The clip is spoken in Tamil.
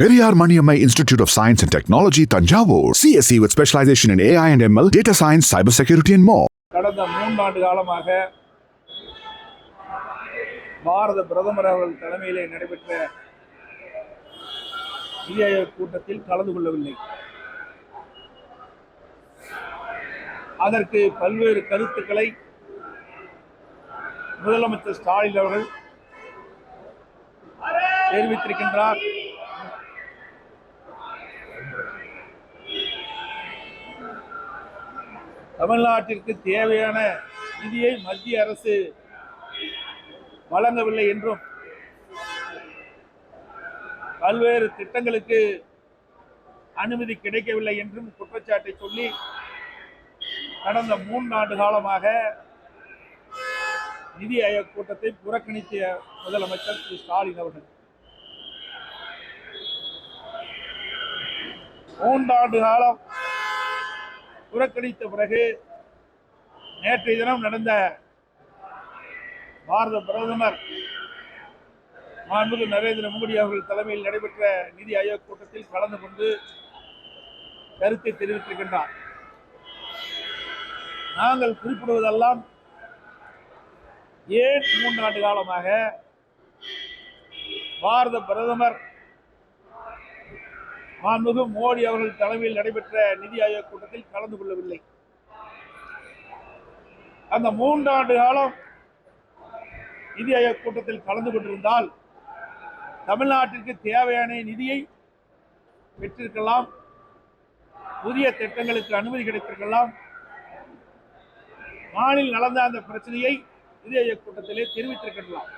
Periyar Maniammai institute of science and technology Thanjavur CSC with specialization in AI and ML data science cyber security and மோ கடந்த மூன்றாண்டு காலமாக பாரத பிரதமர் அவர்கள் தலைமையிலே நடைபெற்ற நிதி கூட்டத்தில் கலந்து கொள்ளவில்லை அதற்கு பல்வேறு கருத்துக்களை முதலமைச்சர் ஸ்டாலின் அவர்கள் தெரிவித்திருக்கின்றார் தமிழ்நாட்டிற்கு தேவையான நிதியை மத்திய அரசு வழங்கவில்லை என்றும் பல்வேறு திட்டங்களுக்கு அனுமதி கிடைக்கவில்லை என்றும் குற்றச்சாட்டை சொல்லி கடந்த மூன்றாண்டு காலமாக நிதி ஆயோக் கூட்டத்தை புறக்கணித்த முதலமைச்சர் திரு. ஸ்டாலின் அவர்கள். மூன்றாண்டு காலம் புறக்கணித்த பிறகு நேற்றைய தினம் நடந்த பாரத பிரதமர் மாண்புமிகு நரேந்திர மோடி அவர்கள் தலைமையில் நடைபெற்ற நிதி ஆயோக் கூட்டத்தில் கலந்து கொண்டு கருத்தை தெரிவித்திருக்கின்றார். நாங்கள் குறிப்பிடுவதெல்லாம் ஏன் மூன்றாண்டு காலமாக பாரத பிரதமர் மாண்புமிகு மோடி அவர்கள் தலைமையில் நடைபெற்ற நிதி ஆயோக் கூட்டத்தில் கலந்து கொள்ளவில்லை. அந்த மூன்றாண்டு காலம் நிதி ஆயோக் கூட்டத்தில் கலந்து கொண்டிருந்தால் தமிழ்நாட்டிற்கு தேவையான நிதியை பெற்றிருக்கலாம். புதிய திட்டங்களுக்கு அனுமதி கிடைத்திருக்கலாம். மாநில நடந்த அந்த பிரச்சனையை நிதி ஆயோக் கூட்டத்திலே தெரிவித்திருக்கலாம்.